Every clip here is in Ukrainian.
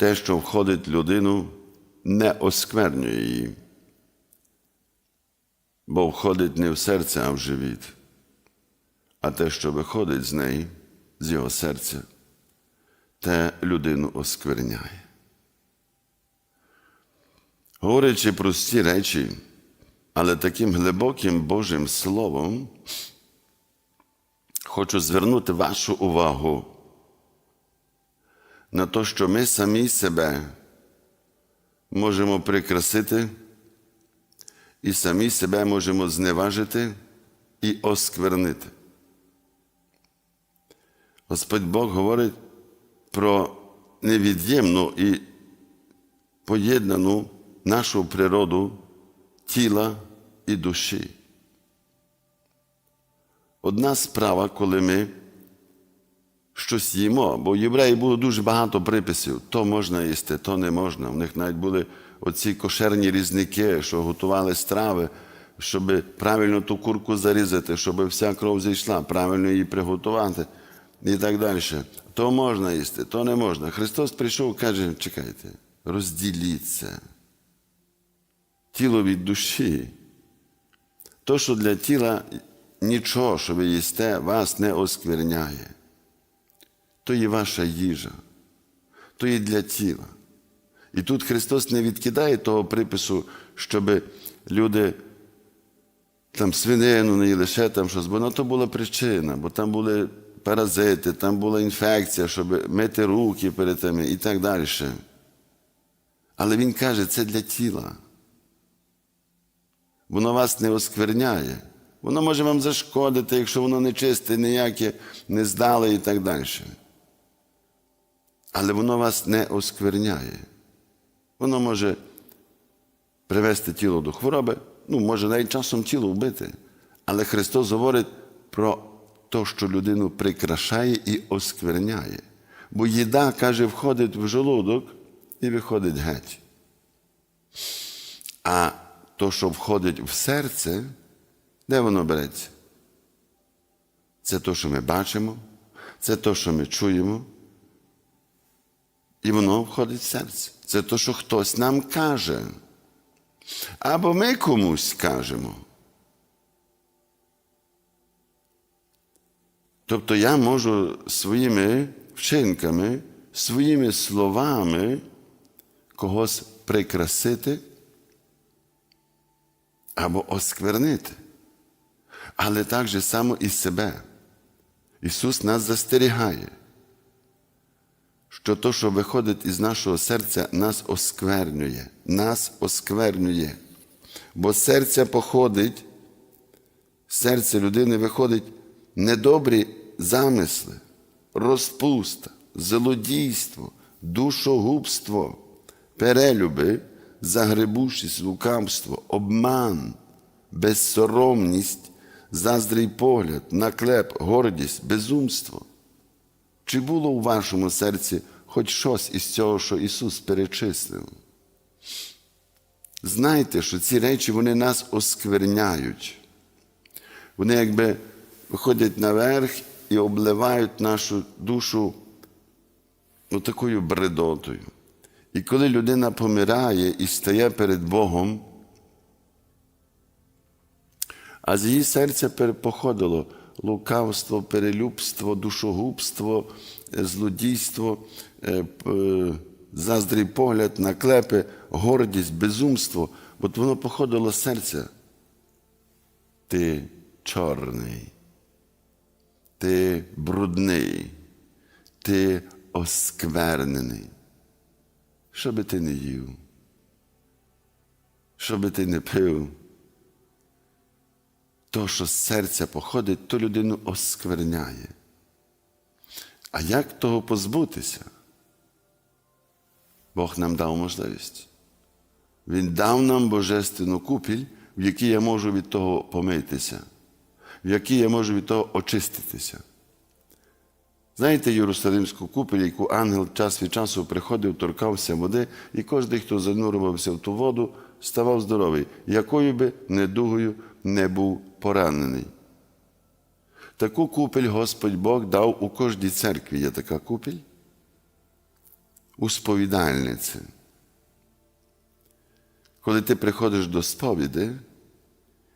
те, що входить в людину, не осквернює її, бо входить не в серце, а в живіт, а те, що виходить з неї, з його серця, те людину оскверняє. Говорячи прості речі, але таким глибоким Божим Словом, хочу звернути вашу увагу на те, що ми самі себе можемо прикрасити і самі себе можемо зневажити і осквернити. Господь Бог говорить про невід'ємну і поєднану нашу природу тіла і душі. Одна справа, коли ми щось їмо, бо у євреїв було дуже багато приписів, то можна їсти, то не можна. У них навіть були оці кошерні різники, що готували страви, щоб правильно ту курку зарізати, щоб вся кров зійшла, правильно її приготувати і так далі. То можна їсти, то не можна. Христос прийшов і каже, чекайте, розділіться. Тіло від душі. То, що для тіла нічого, що ви їсте, вас не оскверняє. То є ваша їжа, то є для тіла. І тут Христос не відкидає того припису, щоб люди там свинину не їли, ще там щось, бо на то була причина, бо там були паразити, там була інфекція, щоб мити руки перед тими і так далі. Але Він каже, це для тіла. Воно вас не оскверняє. Воно може вам зашкодити, якщо воно не чисте, ніяке, не здале і так далі. Але воно вас не оскверняє. Воно може привести тіло до хвороби, ну, може навіть часом тіло вбити. Але Христос говорить про те, що людину прикрашає і оскверняє. Бо їда, каже, входить в желудок і виходить геть. А то, що входить в серце, де воно береться? Це те, що ми бачимо, це те, що ми чуємо. І воно входить в серце. Це те, що хтось нам каже. Або ми комусь кажемо. Тобто я можу своїми вчинками, своїми словами когось прикрасити або осквернити. Але так же само і себе. Ісус нас застерігає, що то, що виходить із нашого серця, нас осквернює, нас осквернює. Бо з серця походить, з серця людини виходить недобрі замисли, розпуста, злодійство, душогубство, перелюби, загребущість, лукавство, обман, безсоромність, заздрий погляд, наклеп, гордість, безумство. Чи було у вашому серці хоч щось із цього, що Ісус перечислив? Знайте, що ці речі вони нас оскверняють. Вони якби виходять наверх і обливають нашу душу ну, такою бредотою. І коли людина помирає і стає перед Богом, а з її серця походило лукавство, перелюбство, душогубство, злодійство, заздрий погляд, наклепи, гордість, безумство. От воно походило з серця. Ти чорний, ти брудний, ти осквернений. Що би ти не їв, що би ти не пив, то, що з серця походить, то людину оскверняє. А як того позбутися? Бог нам дав можливість. Він дав нам божественну купіль, в якій я можу від того помитися, в якій я можу від того очиститися. Знаєте Єрусалимську купель, яку ангел час від часу приходив, торкався води, і кожен, хто занурювався в ту воду, ставав здоровий, якою би недугою не був поранений. Таку купель Господь Бог дав у кожній церкві. Є така купель. у сповідальниці. Коли ти приходиш до сповіди,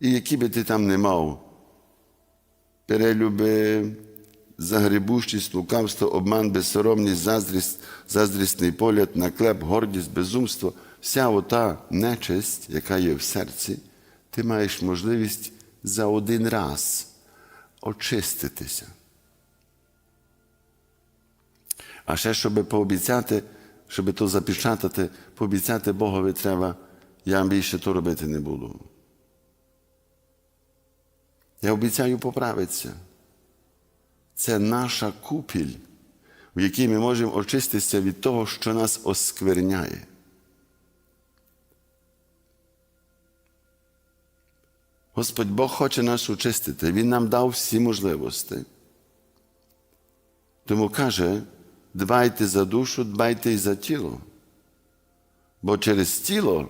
і які би ти там не мав перелюби, загребущість, лукавство, обман, безсоромність, заздрість, заздрісний погляд, наклеп, гордість, безумство, вся ота нечисть, яка є в серці, ти маєш можливість за один раз очиститися. А ще, щоб пообіцяти, щоб то запечатати, пообіцяти Богові треба, я більше то робити не буду. Я обіцяю поправитися. Це наша купіль, в якій ми можемо очиститися від того, що нас оскверняє. Господь Бог хоче нас очистити. Він нам дав всі можливості. Тому каже, дбайте за душу, дбайте і за тіло. Бо через тіло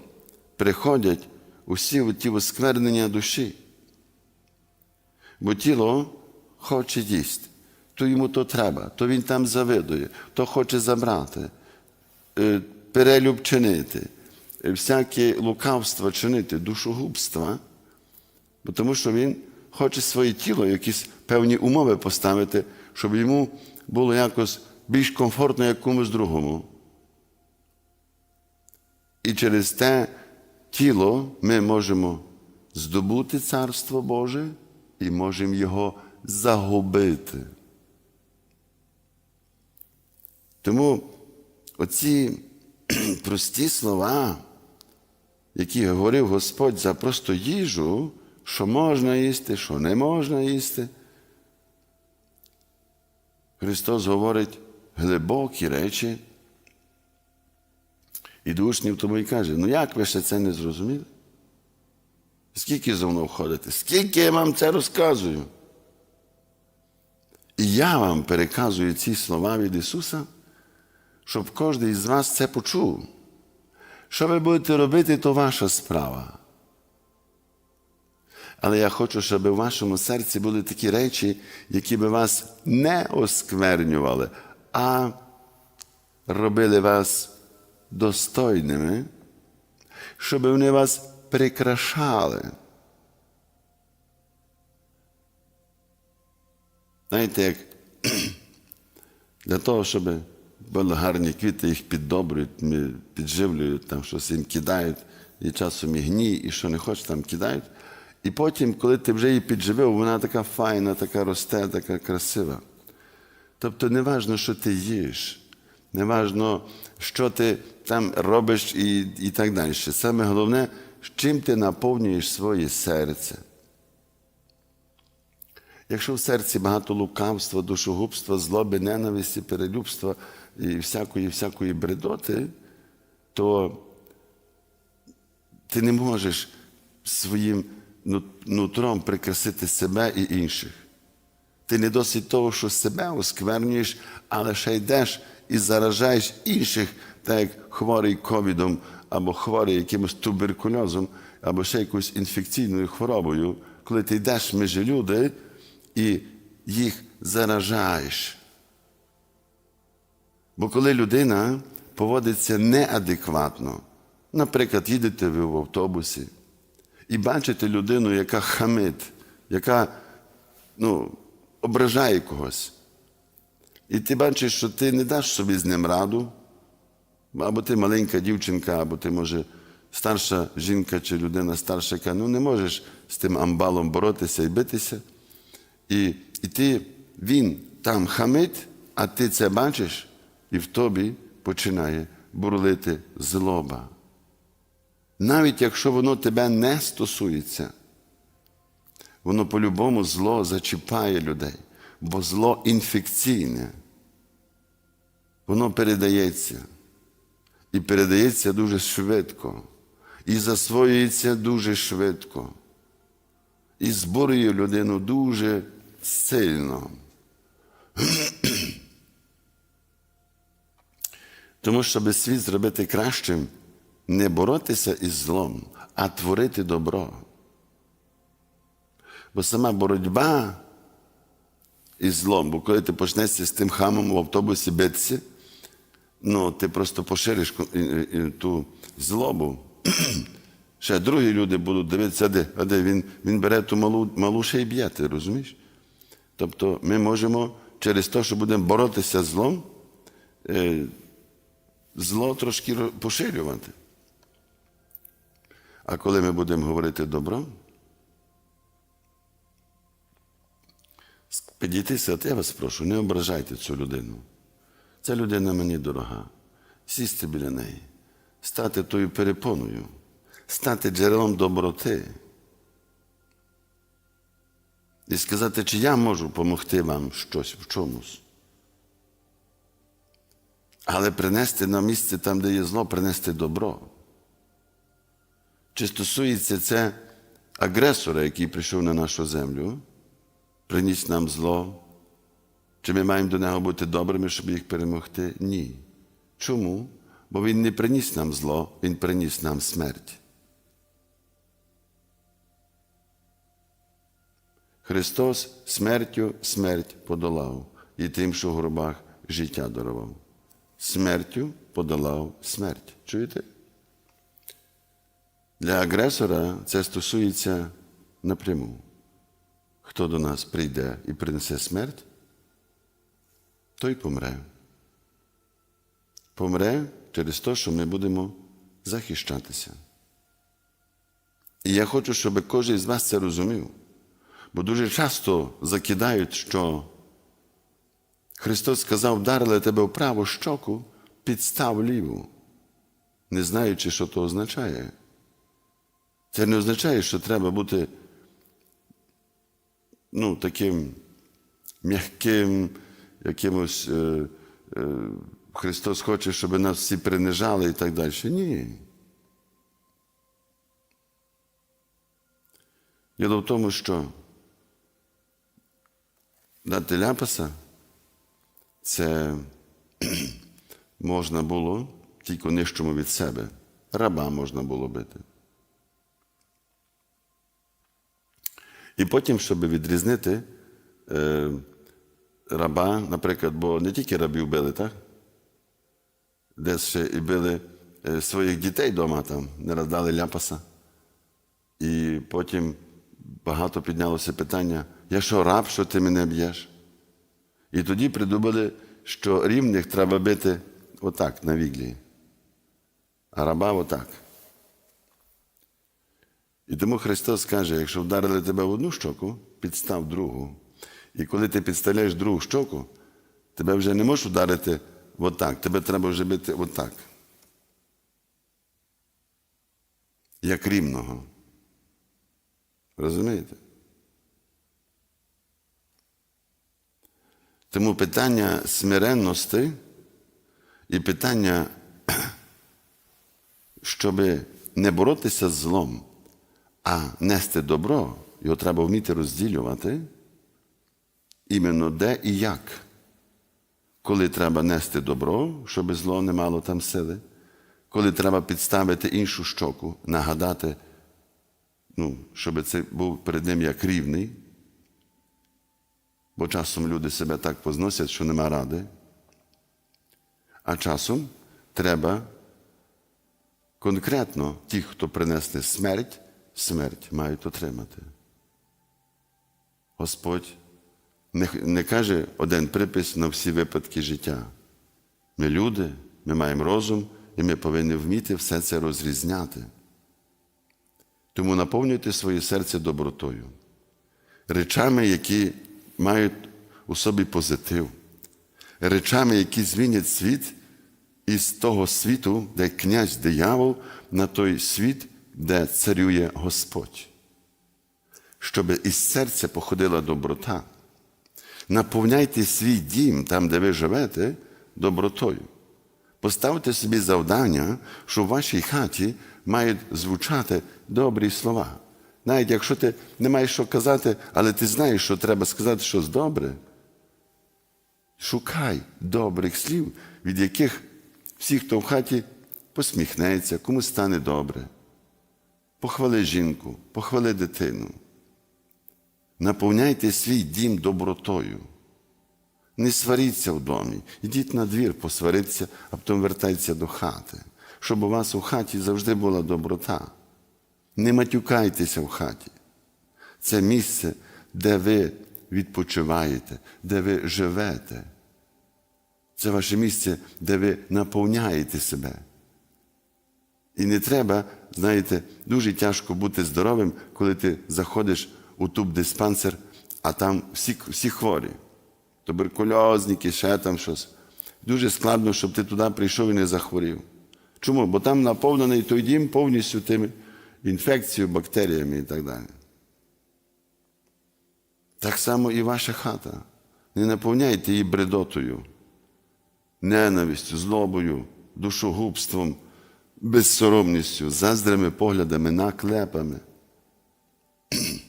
приходять усі ті осквернення душі. Бо тіло хоче їсти, то йому то треба, то він там завидує, то хоче забрати, е, перелюб чинити, всяке лукавство чинити, душогубства, тому що він хоче своє тіло, якісь певні умови поставити, щоб йому було якось більш комфортно як комусь другому. І через те тіло ми можемо здобути Царство Боже і можемо його загубити. Тому оці прості слова, які говорив Господь за просто їжу, що можна їсти, що не можна їсти. Христос говорить глибокі речі. І до учнів тому і каже, ну як ви ще це не зрозуміли? Скільки зо мною ходите? Скільки я вам це розказую? І я вам переказую ці слова від Ісуса, щоб кожен із вас це почув. Що ви будете робити, то ваша справа. Але я хочу, щоб у вашому серці були такі речі, які би вас не осквернювали, а робили вас достойними, щоб вони вас прикрашали. Знаєте, як для того, щоб були гарні квіти, їх піддобрюють, підживлюють, там щось їм кидають, і часом і гній, і що не хочуть, там кидають. І потім, коли ти вже її підживив, вона така файна, така росте, така красива. Тобто не важно, що ти їш, не важно, що ти там робиш і, і так далі. Саме головне, чим ти наповнюєш своє серце. Якщо в серці багато лукавства, душогубства, злоби, ненависті, перелюбства і всякої всякої бредоти, то ти не можеш своїм нутром прикрасити себе і інших. Ти не досить того, що себе осквернюєш, але ще йдеш і заражаєш інших, так як хворий ковідом, або хворий якимось туберкульозом, або ще якоюсь інфекційною хворобою, коли ти йдеш між люди і їх заражаєш. Бо коли людина поводиться неадекватно, наприклад, їдете ви в автобусі і бачите людину, яка хамить, яка ну, ображає когось. І ти бачиш, що ти не даш собі з ним раду, або ти маленька дівчинка, або ти, може, старша жінка чи людина старша, яка ну, не можеш з тим амбалом боротися і битися. І, і ти, він там хамить, а ти це бачиш, і в тобі починає бурлити злоба. Навіть якщо воно тебе не стосується, воно по-любому зло зачіпає людей, бо зло інфекційне. Воно передається. І передається дуже швидко, і засвоюється дуже швидко, і зборює людину дуже сильно. Тому щоб світ зробити кращим, не боротися із злом, а творити добро. Бо сама боротьба із злом, бо коли ти почнешся з тим хамом в автобусі битися, ну, ти просто пошириш ту злобу. Ще другі люди будуть дивитися, де, а де він, він бере ту малу, малу ще й б'є, ти розумієш? Тобто ми можемо через те, що будемо боротися з злом, е, зло трошки поширювати. А коли ми будемо говорити добро, підійтися, от я вас прошу, не ображайте цю людину. Ця людина мені дорога. Сісти біля неї, стати тою перепоною, стати джерелом доброти. І сказати, чи я можу допомогти вам щось в чомусь. Але принести на місце там, де є зло, принести добро. Чи стосується це агресора, який прийшов на нашу землю, приніс нам зло? Чи ми маємо до нього бути добрими, щоб їх перемогти? Ні. Чому? Бо він не приніс нам зло, він приніс нам смерть. Христос смертю смерть подолав і тим, що в гробах життя дарував. Смертю подолав смерть. Чуєте? Для агресора це стосується напряму. Хто до нас прийде і принесе смерть, той помре. Помре через те, що ми будемо захищатися. І я хочу, щоб кожен з вас це розумів. Бо дуже часто закидають, що Христос сказав, вдарили тебе в праву щоку, підстав ліву, не знаючи, що то означає. Це не означає, що треба бути ну, таким м'яким, якимось е, е, Христос хоче, щоб нас всі принижали і так далі. Ні. Діло в тому, що дати ляпаса це можна було тільки нижчому від себе. Раба можна було бити. І потім, щоб відрізнити е, раба, наприклад, бо не тільки рабів били, так? Десь ще і били е, своїх дітей вдома там, не роздали ляпаса. І потім багато піднялося питання: я що раб, що ти мене б'єш? І тоді придумали, що рівних треба бити отак на віглі, а раба отак. І тому Христос каже, якщо вдарили тебе в одну щоку, підстав другу. І коли ти підставляєш другу щоку, тебе вже не можеш ударити отак, тебе треба вже бити отак. Як рівного. Розумієте? Тому питання смиренності і питання, щоб не боротися з злом, а нести добро, його треба вміти розділювати, іменно де і як. Коли треба нести добро, щоб зло не мало там сили, коли треба підставити іншу щоку, нагадати, ну, щоб це був перед ним як рівний, бо часом люди себе так позносять, що нема ради. А часом треба конкретно ті, хто принесли смерть, смерть мають отримати. Господь не, не каже один припис на всі випадки життя. Ми люди, ми маємо розум, і ми повинні вміти все це розрізняти. Тому наповнюйте своє серце добротою, речами, які мають у собі позитив, речами, які змінять світ із того світу, де князь диявол, на той світ, де царює Господь. Щоб із серця походила доброта. Наповняйте свій дім, там, де ви живете, добротою. Поставте собі завдання, що в вашій хаті мають звучати добрі слова. Навіть якщо ти не маєш що казати, але ти знаєш, що треба сказати щось добре. Шукай добрих слів, від яких всі, хто в хаті, посміхнеться, комусь стане добре. Похвали жінку, похвали дитину. Наповняйте свій дім добротою. Не сваріться в домі. Йдіть на двір, посваріться, а потім вертайтеся до хати, щоб у вас у хаті завжди була доброта. Не матюкайтеся в хаті. Це місце, де ви відпочиваєте, де ви живете. Це ваше місце, де ви наповняєте себе. І не треба, знаєте, дуже тяжко бути здоровим, коли ти заходиш у туб-диспансер, а там всі, всі хворі. Туберкульозники, ще там щось. Дуже складно, щоб ти туди прийшов і не захворів. Чому? Бо там наповнений той дім повністю тими інфекцією, бактеріями і так далі. Так само і ваша хата. Не наповняйте її бредотою, ненавистю, злобою, душогубством, безсоромністю, заздрими поглядами, наклепами.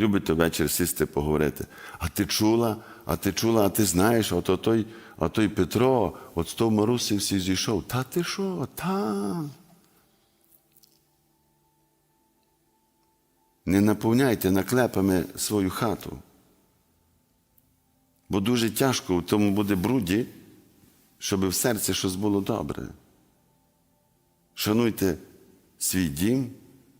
Любите ввечері сісти поговорити. А ти чула, а ти чула, а ти знаєш, от той, а той Петро, от з того Марусі всі зійшов. Та ти що? Та. Не наповняйте наклепами свою хату. Бо дуже тяжко в тому буде бруді, щоб в серці щось було добре. Шануйте свій дім,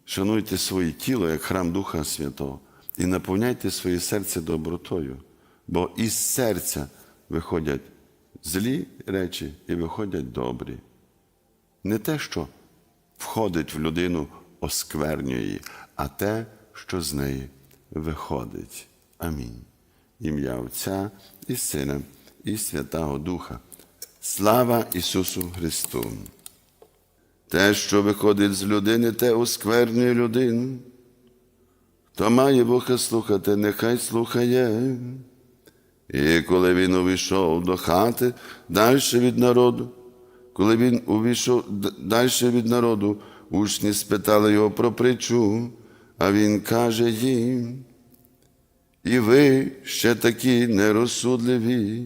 шануйте своє тіло як храм Духа Святого і наповняйте своє серце добротою, бо із серця виходять злі речі і виходять добрі. Не те, що входить в людину, осквернює її, а те, що з неї виходить. Амінь. Ім'я Отця і Сина, і Святого Духа. Слава Ісусу Христу! Те, що виходить з людини, те осквернює людину. Хто має вуха слухати, нехай слухає. І коли він увійшов до хати далі від народу, коли він увійшов далі від народу, учні спитали його про притчу, а він каже їм, і ви ще такі нерозсудливі,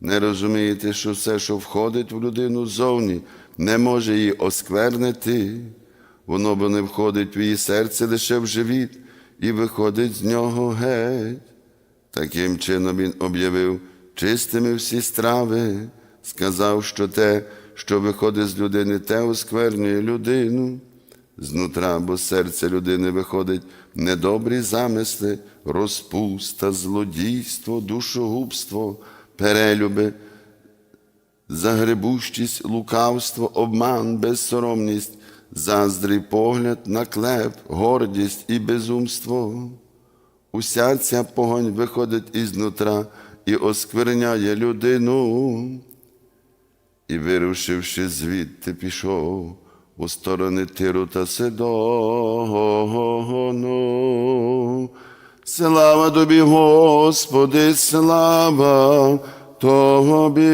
не розумієте, що все, що входить в людину ззовні, не може її осквернити, воно бо не входить в її серце лише в живіт і виходить з нього геть. Таким чином він об'явив чистими всі страви, сказав, що те, що виходить з людини, те осквернює людину. Знутра, бо з серця людини виходить недобрі замисли, розпуста, злодійство, душогубство, перелюби, загребущість, лукавство, обман, безсоромність, заздрий погляд, наклеп, гордість і безумство. Уся ця погонь виходить ізнутра і оскверняє людину. І, вирушивши звідти, пішов у сторони Тиру та Сидону. Слава тобі, Господи, слава тобі.